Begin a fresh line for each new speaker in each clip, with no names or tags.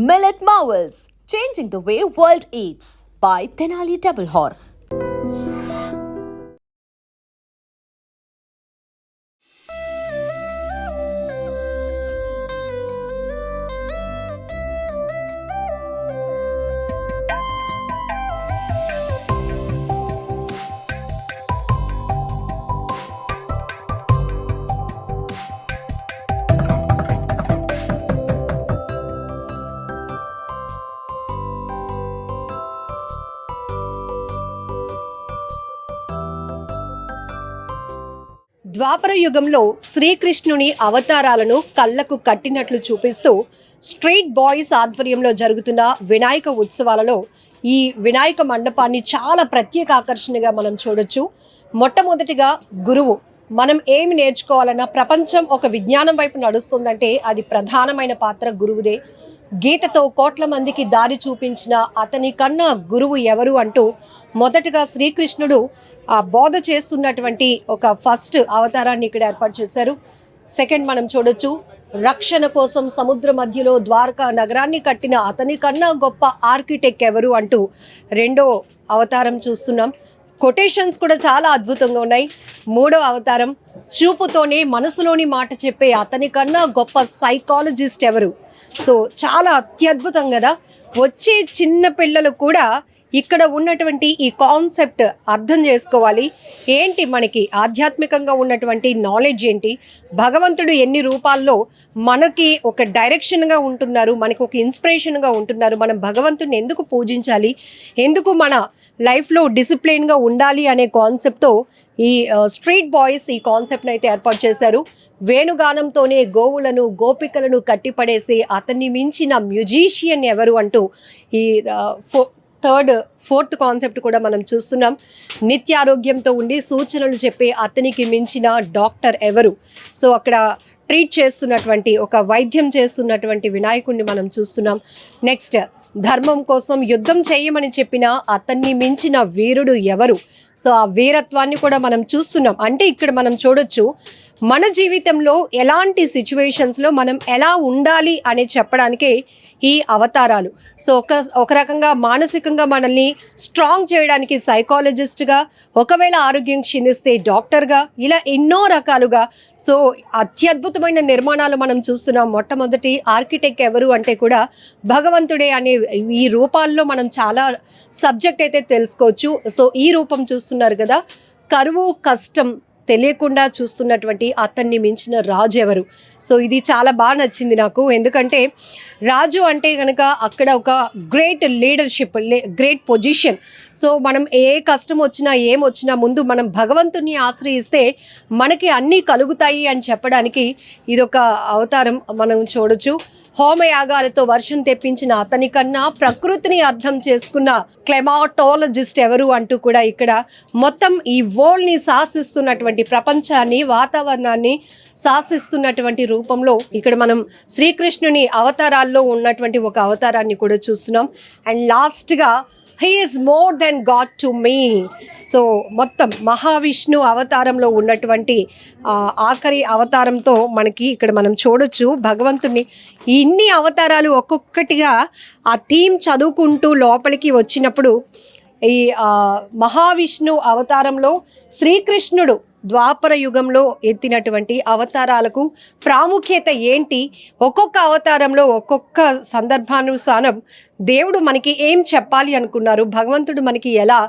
Millet Marvels, changing the way world eats by Tenali Double Horse.
ద్వాపర యుగంలో శ్రీకృష్ణుని అవతారాలను కళ్ళకు కట్టినట్లు చూపిస్తూ స్ట్రీట్ బాయ్స్ ఆధ్వర్యంలో జరుగుతున్న వినాయక ఉత్సవాలలో ఈ వినాయక మండపాన్ని చాలా ప్రత్యేక ఆకర్షణగా మనం చూడొచ్చు. మొట్టమొదటిగా గురువు. మనం ఏమి నేర్చుకోవాలన్నా ప్రపంచం ఒక విజ్ఞానం వైపు నడుస్తుందంటే అది ప్రధానమైన పాత్ర గురువుదే. గీతతో కోట్ల మందికి దారి చూపించిన అతని కన్నా గురువు ఎవరు అంటూ మొదటగా శ్రీకృష్ణుడు ఆ బోధ చేస్తున్నటువంటి ఒక ఫస్ట్ అవతారాన్ని ఇక్కడ ఏర్పాటు చేశారు. సెకండ్ మనం చూడొచ్చు రక్షణ కోసం సముద్ర మధ్యలో ద్వారకా నగరాన్ని కట్టిన అతని కన్నా గొప్ప ఆర్కిటెక్ట్ ఎవరు అంటూ రెండో అవతారం చూస్తున్నాం. కొటేషన్స్ కూడా చాలా అద్భుతంగా ఉన్నాయి. మూడో అవతారం చూపుతోనే మనసులోని మాట చెప్పే అతని కన్నా గొప్ప సైకాలజిస్ట్ ఎవరు? సో చాలా అత్యద్భుతం కదా? వచ్చే చిన్న పిల్లలు కూడా ఇక్కడ ఉన్నటువంటి ఈ కాన్సెప్ట్ అర్థం చేసుకోవాలి. ఏంటి మనకి ఆధ్యాత్మికంగా ఉన్నటువంటి నాలెడ్జ్ ఏంటి? భగవంతుడు ఎన్ని రూపాల్లో మనకి ఒక డైరెక్షన్గా ఉంటున్నారు మనకి ఒక ఇన్స్పిరేషన్గా ఉంటున్నారు మనం భగవంతుడిని ఎందుకు పూజించాలి? ఎందుకు మన లైఫ్లో డిసిప్లిన్గా ఉండాలి అనే కాన్సెప్ట్తో ఈ స్ట్రీట్ బాయ్స్ ఈ కాన్సెప్ట్ని అయితే ఏర్పాటు చేశారు. వేణుగానంతోనే గోవులను గోపికలను కట్టిపడేసి అతన్ని మించిన మ్యూజీషియన్ ఎవరు అంటూ ఈ ఫో థర్డ్ ఫోర్త్ కాన్సెప్ట్ కూడా మనం చూస్తున్నాం. నిత్యారోగ్యంతో ఉండి సూచనలు చెప్పే అతనికి మించిన డాక్టర్ ఎవరు? సో అక్కడ ట్రీట్ చేస్తున్నటువంటి ఒక వైద్యం చేస్తున్నటువంటి వినాయకుడిని మనం చూస్తున్నాం. నెక్స్ట్ ధర్మం కోసం యుద్ధం చేయమని చెప్పిన అతన్ని మించిన వీరుడు ఎవరు? సో ఆ వీరత్వాన్ని కూడా మనం చూస్తున్నాం. అంటే ఇక్కడ మనం చూడొచ్చు మన జీవితంలో ఎలాంటి సిచ్యువేషన్స్లో మనం ఎలా ఉండాలి అని చెప్పడానికే ఈ అవతారాలు. సో ఒక ఒక రకంగా మానసికంగా మనల్ని స్ట్రాంగ్ చేయడానికి సైకాలజిస్ట్గా ఒకవేళ ఆరోగ్యం క్షీణిస్తే డాక్టర్గా ఇలా ఎన్నో రకాలుగా సో అత్యద్భుతమైన నిర్మాణాలు మనం చూస్తున్నాం. మొట్టమొదటి ఆర్కిటెక్ట్ ఎవరు అంటే కూడా భగవంతుడే అనే ఈ రూపాల్లో మనం చాలా సబ్జెక్ట్ అయితే తెలుసుకోవచ్చు. సో ఈ రూపం చూస్తున్నారు కదా కరువు కష్టం తెలియకుండా చూస్తున్నటువంటి అతన్ని మించిన రాజు ఎవరు? సో ఇది చాలా బాగా నచ్చింది నాకు. ఎందుకంటే రాజు అంటే కనుక అక్కడ ఒక great leadership great position so మనం ఏ కష్టం వచ్చినా ఏం వచ్చినా ముందు మనం భగవంతుని ఆశ్రయిస్తే మనకి అన్నీ కలుగుతాయి అని చెప్పడానికి ఇదొక అవతారం మనం చూడొచ్చు. హోమయాగాలతో వర్షం తెప్పించిన అతని కన్నా ప్రకృతిని అర్థం చేసుకున్న క్లెమాటోలజిస్ట్ ఎవరు అంటూ కూడా ఇక్కడ మొత్తం ఈ వరల్డ్ని శాసిస్తున్నటువంటి ప్రపంచాన్ని వాతావరణాన్ని శాసిస్తున్నటువంటి రూపంలో ఇక్కడ మనం శ్రీకృష్ణుని అవతారాల్లో ఉన్నటువంటి ఒక అవతారాన్ని కూడా చూస్తున్నాం. అండ్ లాస్ట్గా he is more than god to me so మొత్తం మహావిష్ణు అవతారంలో ఉన్నటువంటి ఆఖరి అవతారంతో మనకి ఇక్కడ మనం చూడొచ్చు. భగవంతుని ఇన్ని అవతారాలు ఒక్కొక్కటిగా ఆ థీమ్ చదువుకుంటూ లోపలికి వచ్చినప్పుడు ఈ మహావిష్ణు అవతారంలో శ్రీకృష్ణుడు ద్వాపర యుగంలో ఎత్తినటువంటి అవతారాలకు ప్రాముఖ్యత ఏంటి? ఒక్కొక్క అవతారంలో ఒక్కొక్క సందర్భానుసారం దేవుడు మనకి ఏం చెప్పాలి అనుకున్నారు? భగవంతుడు మనకి ఎలా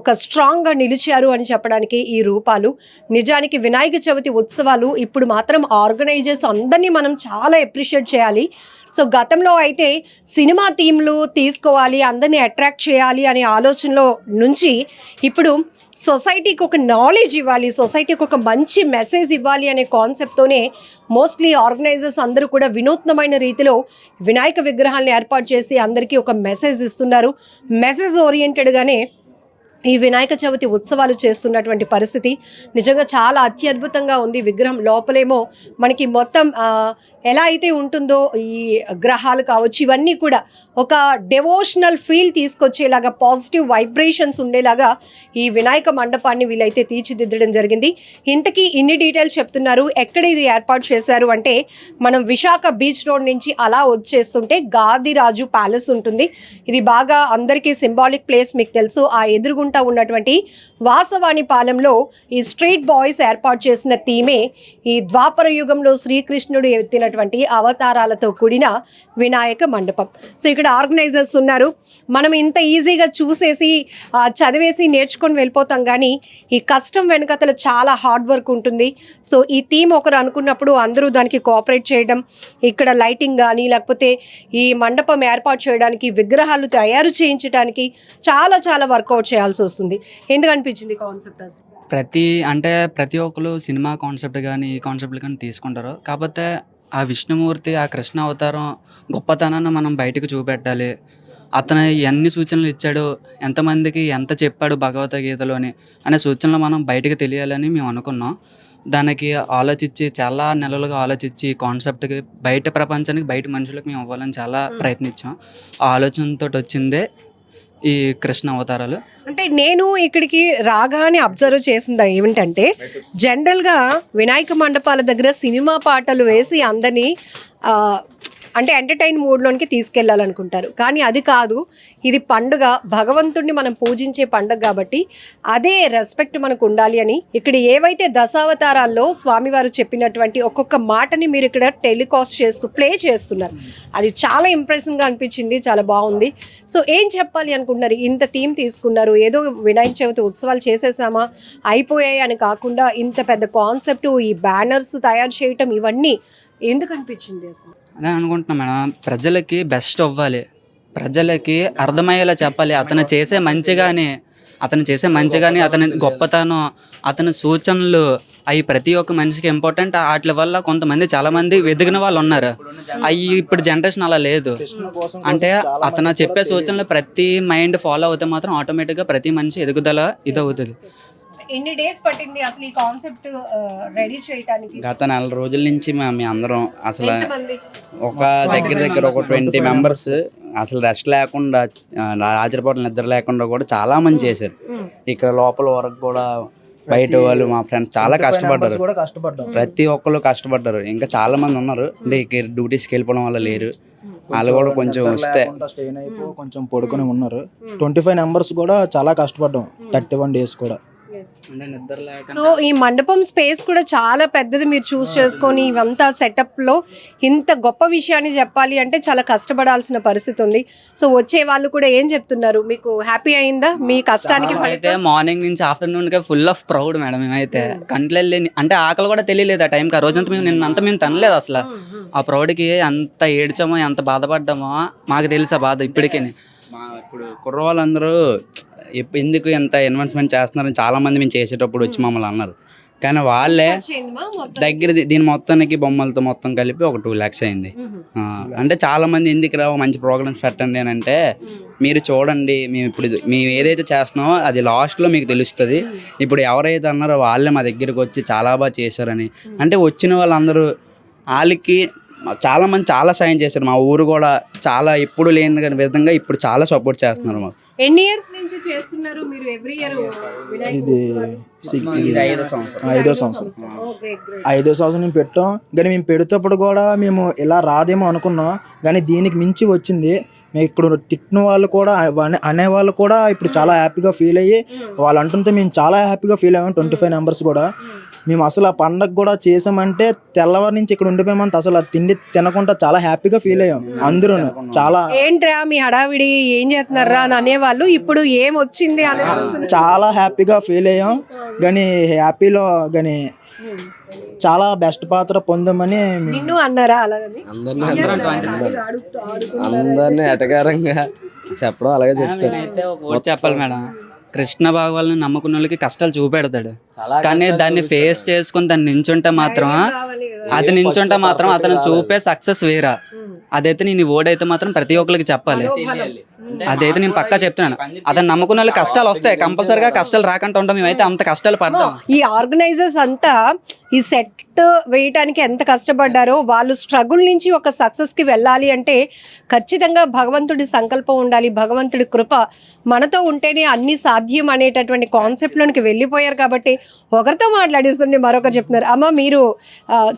ఒక స్ట్రాంగ్గా నిలిచారు అని చెప్పడానికి ఈ రూపాలు నిజానికి వినాయక చవితి ఉత్సవాలు ఇప్పుడు మాత్రం ఆర్గనైజర్స్ అందరినీ మనం చాలా ఎప్రిషియేట్ చేయాలి. సో గతంలో అయితే సినిమా థీమ్లు తీసుకోవాలి అందరినీ అట్రాక్ట్ చేయాలి అనే ఆలోచనలో నుంచి ఇప్పుడు సొసైటీకి ఒక నాలెడ్జ్ ఇవ్వాలి సొసైటీకి ఒక మంచి మెసేజ్ ఇవ్వాలి అనే కాన్సెప్ట్తోనే మోస్ట్లీ ఆర్గనైజర్స్ అందరూ కూడా వినూత్నమైన రీతిలో వినాయక విగ్రహాలను ఏర్పాటు చేసి అందరికీ ఒక మెసేజ్ ఇస్తున్నారు. మెసేజ్ ఓరియంటెడ్గానే ఈ వినాయక చవితి ఉత్సవాలు చేస్తున్నటువంటి పరిస్థితి నిజంగా చాలా అత్యద్భుతంగా ఉంది. విగ్రహం లోపలేమో మనకి మొత్తం ఎలా అయితే ఉంటుందో ఈ గ్రహాలు కావచ్చు ఇవన్నీ కూడా ఒక డెవోషనల్ ఫీల్ తీసుకొచ్చేలాగా పాజిటివ్ వైబ్రేషన్స్ ఉండేలాగా ఈ వినాయక మండపాన్ని వీళ్ళైతే తీర్చిదిద్దడం జరిగింది. ఇంతకీ ఇన్ని డీటెయిల్స్ చెప్తున్నారు. ఎక్కడ ఇది ఏర్పాటు చేశారు అంటే మనం విశాఖ బీచ్ రోడ్ నుంచి అలా వచ్చేస్తుంటే గాదిరాజు ప్యాలెస్ ఉంటుంది. ఇది బాగా అందరికీ సింబాలిక్ ప్లేస్ మీకు తెలుసు. ఆ ఎదురుగుంట ఉన్నటువంటి వాసవాణి పాలెంలో ఈ స్ట్రీట్ బాయ్స్ ఏర్పాటు చేసిన థీమే ఈ ద్వాపర యుగంలో శ్రీకృష్ణుడు ఎత్తినటువంటి అవతారాలతో కూడిన వినాయక మండపం. సో ఇక్కడ ఆర్గనైజర్స్ ఉన్నారు. మనం ఇంత ఈజీగా చూసేసి చదివేసి నేర్చుకొని వెళ్ళిపోతాం కానీ ఈ కష్టం వెనకతల చాలా హార్డ్ వర్క్ ఉంటుంది. సో ఈ థీమ్ ఒకరు అనుకున్నప్పుడు అందరూ దానికి కోఆపరేట్ చేయడం ఇక్కడ లైటింగ్ కానీ లేకపోతే ఈ మండపం ఏర్పాటు చేయడానికి విగ్రహాలు తయారు చేయించడానికి చాలా చాలా వర్కౌట్ చేయాల్సి వస్తుంది. ఎందుకు అనిపించింది కాన్సెప్ట్ అసలు?
ప్రతి అంటే ప్రతి ఒక్కరు సినిమా కాన్సెప్ట్ కానీ ఈ కాన్సెప్ట్లు కానీ తీసుకుంటారు. కాకపోతే ఆ విష్ణుమూర్తి ఆ కృష్ణ అవతారం గొప్పతనాన్ని మనం బయటకు చూపెట్టాలి. అతను ఎన్ని సూచనలు ఇచ్చాడు ఎంతమందికి ఎంత చెప్పాడు భగవద్గీతలోని అనే సూచనలు మనం బయటకు తెలియాలని మేము అనుకున్నాం. దానికి ఆలోచించి చాలా నెలలుగా ఆలోచించి కాన్సెప్ట్కి బయట ప్రపంచానికి బయట మనుషులకు మేము అవ్వాలని చాలా. ప్రయత్నించాం. ఆ ఆలోచనతో వచ్చిందే ఈ కృష్ణ అవతారాలు?
అంటే నేను ఇక్కడికి రాగానే అబ్జర్వ్ చేసింది ఏమిటంటే జనరల్గా వినాయక మండపాల దగ్గర సినిమా పాటలు వేసి అందరినీ అంటే ఎంటర్టైన్ మూడ్లోనికి తీసుకెళ్ళాలనుకుంటారు. కానీ అది కాదు ఇది పండుగ భగవంతుడిని మనం పూజించే పండుగ కాబట్టి అదే రెస్పెక్ట్ మనకు ఉండాలి అని ఇక్కడ ఏవైతే దశావతారాల్లో స్వామివారు చెప్పినటువంటి ఒక్కొక్క మాటని మీరు ఇక్కడ టెలికాస్ట్ చేస్తూ ప్లే చేస్తున్నారు. అది చాలా ఇంప్రెషన్గా అనిపించింది చాలా బాగుంది. సో ఏం చెప్పాలి అనుకుంటున్నారు? ఇంత థీమ్ తీసుకున్నారు ఏదో వినాయక చవితి ఉత్సవాలు చేసేసామా అయిపోయాయి అని కాకుండా ఇంత పెద్ద కాన్సెప్ట్ ఈ బ్యానర్స్ తయారు చేయటం ఇవన్నీ ఎందుకు అనిపించింది అసలు?
అదే అనుకుంటున్నాం మేడం. ప్రజలకి బెస్ట్ అవ్వాలి. ప్రజలకి అర్థమయ్యేలా చెప్పాలి. అతను చేసే మంచిగాని అతను చేసే మంచిగాని అతని గొప్పతనం అతని సూచనలు అవి ప్రతి ఒక్క మనిషికి ఇంపార్టెంట్ వాటి వల్ల కొంతమంది చాలామంది వెదిగిన వాళ్ళు ఉన్నారు. అవి ఇప్పుడు జనరేషన్ అలా లేదు. అంటే అతను చెప్పే సూచనలు ప్రతి మైండ్ ఫాలో అవుతే మాత్రం ఆటోమేటిక్గా ప్రతి మనిషి ఎదుగుదల ఇది అవుతుంది
ఎన్ని డేస్ పట్టింది అసలు ఈ కాన్సెప్ట్ రెడీ చేయడానికి
గత నెల రోజుల నుంచి మేము మీ అందరం అసలు ఒక దగ్గర దగ్గర ఒక ట్వంటీ మెంబర్స్ అసలు రెస్ట్ లేకుండా రాత్రిపూట నిద్ర లేకుండా కూడా చాలా మంది చేశారు. ఇక్కడ లోపల వరకు కూడా బయట వాళ్ళు మా ఫ్రెండ్స్ చాలా కష్టపడ్డారు. ప్రతి ఒక్కరు కష్టపడ్డారు. ఇంకా చాలా మంది ఉన్నారు. అంటే డ్యూటీస్కి వెళ్ళిపోవడం వల్ల లేరు. వాళ్ళు కూడా కొంచెం వస్తే
అయిపో కొంచెం పడుకొని ఉన్నారు. ట్వంటీ ఫైవ్ నెంబర్స్ కూడా చాలా కష్టపడ్డాం. థర్టీ వన్ డేస్ కూడా.
సో ఈ మండపం స్పేస్ కూడా చాలా పెద్దది మీరు చూస్ చేసుకొని ఇవంతా సెటప్లో ఇంత గొప్ప విషయాన్ని చెప్పాలి అంటే చాలా కష్టపడాల్సిన పరిస్థితి ఉంది. సో వచ్చే వాళ్ళు కూడా ఏం చెప్తున్నారు? మీకు హ్యాపీ అయిందా? మీ కష్టానికి
అయితే? మార్నింగ్ నుంచి ఆఫ్టర్నూన్కి ఫుల్ ఆఫ్ ప్రౌడ్ మేడం మేమైతే. కంట్లో వెళ్ళి అంటే ఆకలి కూడా తెలియలేదు ఆ టైంకి. ఆ రోజంతా మేము నిన్న అంతా మేము తినలేదు అసలు. ఆ ప్రౌడ్కి ఎంత ఏడ్చామో ఎంత బాధపడ్డామో మాకు తెలుసు ఆ బాధ ఇప్పటికే.
మా ఇప్పుడు కుర్రవాళ్ళందరూ ఎందుకు ఎంత ఇన్వెస్ట్మెంట్ చేస్తున్నారని చాలా మంది మేము చేసేటప్పుడు వచ్చి మమ్మల్ని అన్నారు. కానీ వాళ్ళే? దగ్గర దీని మొత్తానికి బొమ్మలతో మొత్తం కలిపి ఒక టూ ల్యాక్స్ అయింది. అంటే చాలా మంది ఎందుకు రావు మంచి ప్రోగ్రామ్స్ పెట్టండి అని అంటే. మీరు చూడండి మేము ఇప్పుడు మేము ఏదైతే చేస్తున్నామో అది లాస్ట్లో మీకు తెలుస్తుంది. ఇప్పుడు ఎవరైతే అన్నారో వాళ్ళే మా దగ్గరికి వచ్చి చాలా బాగా చేశారని. అంటే వచ్చిన వాళ్ళందరూ వాళ్ళకి చాలా మంది చాలా సాయం చేశారు. మా ఊరు కూడా చాలా ఎప్పుడు లేని విధంగా ఇప్పుడు చాలా సపోర్ట్ చేస్తున్నారు మాకు.
ఎన్ని ఇయర్స్ నుంచి చేస్తున్నారు మీరు ఎవ్రీ ఇయర్
ఇది
ఐదో సంవత్సరం.
ఐదో సంవత్సరం. ఐదో సంవత్సరం. మేము పెట్టాం. కానీ మేము పెడేటప్పుడు కూడా మేము ఇలా రాదేమో అనుకున్నాం. కానీ దీనికి మించి వచ్చింది ఇక్కడ తిట్టిన వాళ్ళు కూడా అనే- వాళ్ళు కూడా ఇప్పుడు చాలా హ్యాపీగా ఫీల్ అయ్యి వాళ్ళు అంటుంటే మేము చాలా హ్యాపీగా ఫీల్ అయ్యాం ట్వంటీ ఫైవ్ నెంబర్స్ కూడా. మేము అసలు ఆ పండగ కూడా చేసామంటే తెల్లవారి నుంచి ఇక్కడ ఉండిపోయామంటే అసలు తిండి తినకుండా చాలా హ్యాపీగా ఫీల్ అయ్యాం అందరూ చాలా
ఏంట్రా మీ హడావిడి ఏం చేస్తున్నారా అని అనేవాళ్ళు ఇప్పుడు ఏం వచ్చింది
చాలా హ్యాపీగా ఫీల్ అయ్యాం. కానీ హ్యాపీలో కానీ చాలా బెస్ట్ పాత్ర పొందామని
నిన్ను అన్నారా అలాగని?
అందరినీ ఎటకారంగా చెప్పడం అలాగే
వర్డ్ చెప్పాలి మేడం. కృష్ణ భాగవాళ్ళని నమ్ముకున్న వాళ్ళకి కష్టాలు చూపెడతాడు. కానీ దాన్ని ఫేస్ చేసుకుని దాన్ని నించుంటే మాత్రం అది నించుంటే మాత్రం అతను చూపే సక్సెస్ వేరా. అదైతే నేను ఓడైతే మాత్రం ప్రతి ఒక్కరికి చెప్పాలి. అదైతే నేను పక్కా చెప్తున్నాను. అతను నమ్ముకున్న వాళ్ళకి కష్టాలు వస్తాయి. కంపల్సరిగా కష్టాలు రాకుండా ఉంటాం మేమైతే అంత కష్టాలు పడ్డాం.
ఈ ఆర్గనైజర్స్ అంతా ఈ సెట్ వేయటానికి ఎంత కష్టపడ్డారో వాళ్ళు స్ట్రగుల్ నుంచి ఒక సక్సెస్కి వెళ్ళాలి అంటే ఖచ్చితంగా భగవంతుడి సంకల్పం ఉండాలి భగవంతుడి కృప మనతో ఉంటేనే అన్ని సాధ్యం అనేటటువంటి కాన్సెప్ట్ లోనికి వెళ్ళిపోయారు కాబట్టి ఒకరితో మాట్లాడిస్తుండే మరొకరు చెప్తున్నారు. అమ్మ మీరు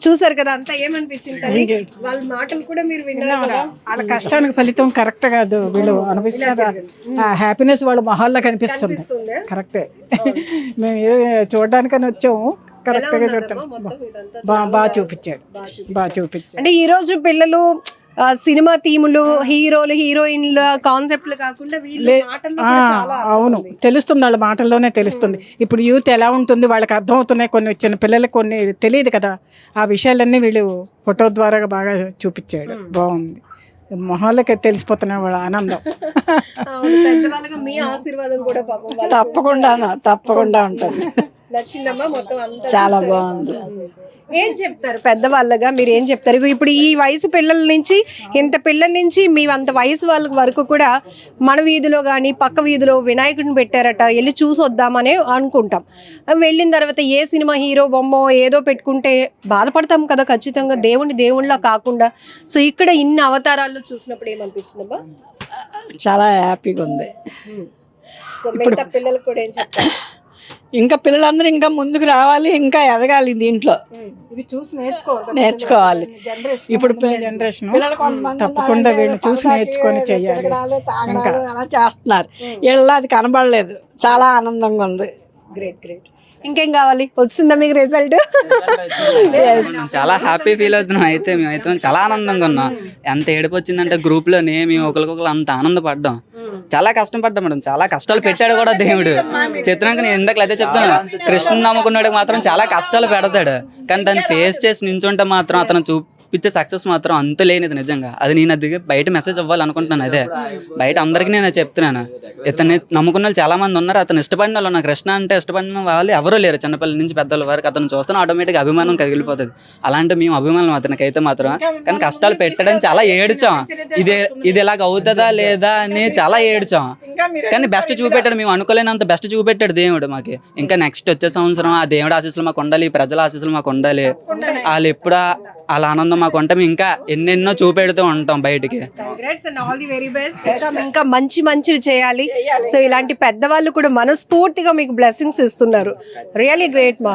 చూసారు కదా అంతా ఏమనిపించింది? వాళ్ళ మాటలు కూడా మీరు విన్నారు?
వాళ్ళ కష్టానికి ఫలితం కరెక్ట్ కాదు వీళ్ళు. అనిపిస్తున్నారు హ్యాపీనెస్ వాళ్ళ మొహాల్లో కనిపిస్తుంది? కరెక్టే. మేము ఏ చూడడానికని వచ్చాము. కరెక్ట్గా చూడతాం బాగా చూపించాడు. బాగా చూపించాడు.
అంటే ఈ రోజు పిల్లలు సినిమా థీములు హీరోలు హీరోయిన్ల కాన్సెప్ట్లు కాకుండా వీళ్ళ
లే
మాటల్లో
ఆ,
కూడా చాలా అర్థం
అవును. తెలుస్తుంది వాళ్ళ మాటల్లోనే తెలుస్తుంది. ఇప్పుడు యూత్ ఎలా ఉంటుంది వాళ్ళకి అర్థం అవుతున్నాయి కొన్ని చిన్న పిల్లలకి కొన్ని తెలియదు కదా. ఆ విషయాలన్నీ వీళ్ళు ఫోటో ద్వారా బాగా చూపించాడు. బాగుంది. మొహాలకి తెలిసిపోతున్నాయి వాళ్ళ ఆనందం.
మీ ఆశీర్వాదం కూడా
తప్పకుండా తప్పకుండా ఉంటుంది.
నచ్చిందమ్మా? మొత్తం అంతా
చాలా. బాగుంది.
ఏం చెప్తారు? పెద్దవాళ్ళగా మీరు ఏం చెప్తారు? ఇప్పుడు ఈ వయసు పిల్లల నుంచి ఇంత పిల్లల నుంచి మీ అంత వయసు వాళ్ళ వరకు కూడా మన వీధిలో కానీ పక్క వీధిలో వినాయకుడిని పెట్టారట వెళ్ళి చూసి వద్దామని అనుకుంటాం వెళ్ళిన తర్వాత ఏ సినిమా హీరో బొమ్మ ఏదో పెట్టుకుంటే బాధపడతాం కదా ఖచ్చితంగా. దేవుని దేవుళ్ళ కాకుండా. సో ఇక్కడ ఇన్ని అవతారాల్లో చూసినప్పుడు ఏమనిపిస్తుందమ్మా
చాలా హ్యాపీగా ఉంది.
సో మిగతా పిల్లలకు కూడా ఏం చెప్తారు?
ఇంకా పిల్లలందరూ ఇంకా ముందుకు రావాలి ఇంకా ఎదగాలి దీంట్లో.
ఇవి చూసి నేర్చుకోవాలి.
నేర్చుకోవాలి. ఇప్పుడు జనరేషన్ తప్పకుండా వీళ్ళు చూసి నేర్చుకొని చెయ్యాలి ఇంకా అలా చేస్తున్నారు. వీళ్ళ అది కనబడలేదు. చాలా ఆనందంగా ఉంది.
గ్రేట్ గ్రేట్ ఇంకేం కావాలి? వస్తుందా మీకు రిజల్ట్
మేము చాలా హ్యాపీ ఫీల్ అవుతున్నాం. అయితే మేమైతే చాలా ఆనందంగా ఉన్నాం. ఎంత ఏడుపు వచ్చిందంటే గ్రూప్లోనే మేము ఒకరికొకరు అంత ఆనందపడ్డాం. చాలా కష్టం పడ్డాం మేడం. చాలా కష్టాలు పెట్టాడు కూడా దేవుడు. చిత్రానికి నేను ఇందాక అదే చెప్తాను కృష్ణుని నమ్ముకున్నాడు మాత్రం చాలా కష్టాలు పెడతాడు. కానీ దాన్ని ఫేస్ చేసి నించుంటే మాత్రం అతను చూపించే సక్సెస్ మాత్రం అంత లేనిది నిజంగా. అది నేను అది బయట మెసేజ్ ఇవ్వాలనుకుంటున్నాను అదే. బయట అందరికీ నేను చెప్తున్నాను. ఇతన్ని నమ్ముకున్న వాళ్ళు చాలా మంది ఉన్నారు. అతను ఇష్టపడిన వాళ్ళు నాకు కృష్ణ అంటే ఇష్టపడిన వాళ్ళు ఎవరూ లేరు. చిన్నపిల్లల నుంచి పెద్దల వరకు అతను చూస్తాను ఆటోమేటిక్గా అభిమానం కదిలిపోతుంది. అలాంటి మేము అభిమానం అతనికైతే అయితే మాత్రం. కానీ కష్టాలు పెట్టడం చాలా ఏడ్చాం. ఇది ఇది ఇలాగ అవుతుందా లేదా అని చాలా ఏడ్చాం. కానీ బెస్ట్ చూపెట్టాడు మేము అనుకోలేనంత బెస్ట్ చూపెట్టాడు దేవుడు మాకు. ఇంకా నెక్స్ట్ వచ్చే సంవత్సరం ఆ దేవుడు ఆశీస్సులు మాకు ఉండాలి ప్రజల ఆశీస్సులు మాకు ఉండాలి. వాళ్ళు ఎప్పుడా అలా ఆనందం మాకు ఉంటాం. ఇంకా ఎన్నెన్నో చూపెడుతూ ఉంటాం బయటికి.
ఇంకా మంచి మంచివి చేయాలి. సో ఇలాంటి పెద్దవాళ్ళు కూడా మనస్ఫూర్తిగా మీకు బ్లెస్సింగ్స్ ఇస్తున్నారు. రియలీ గ్రేట్ మా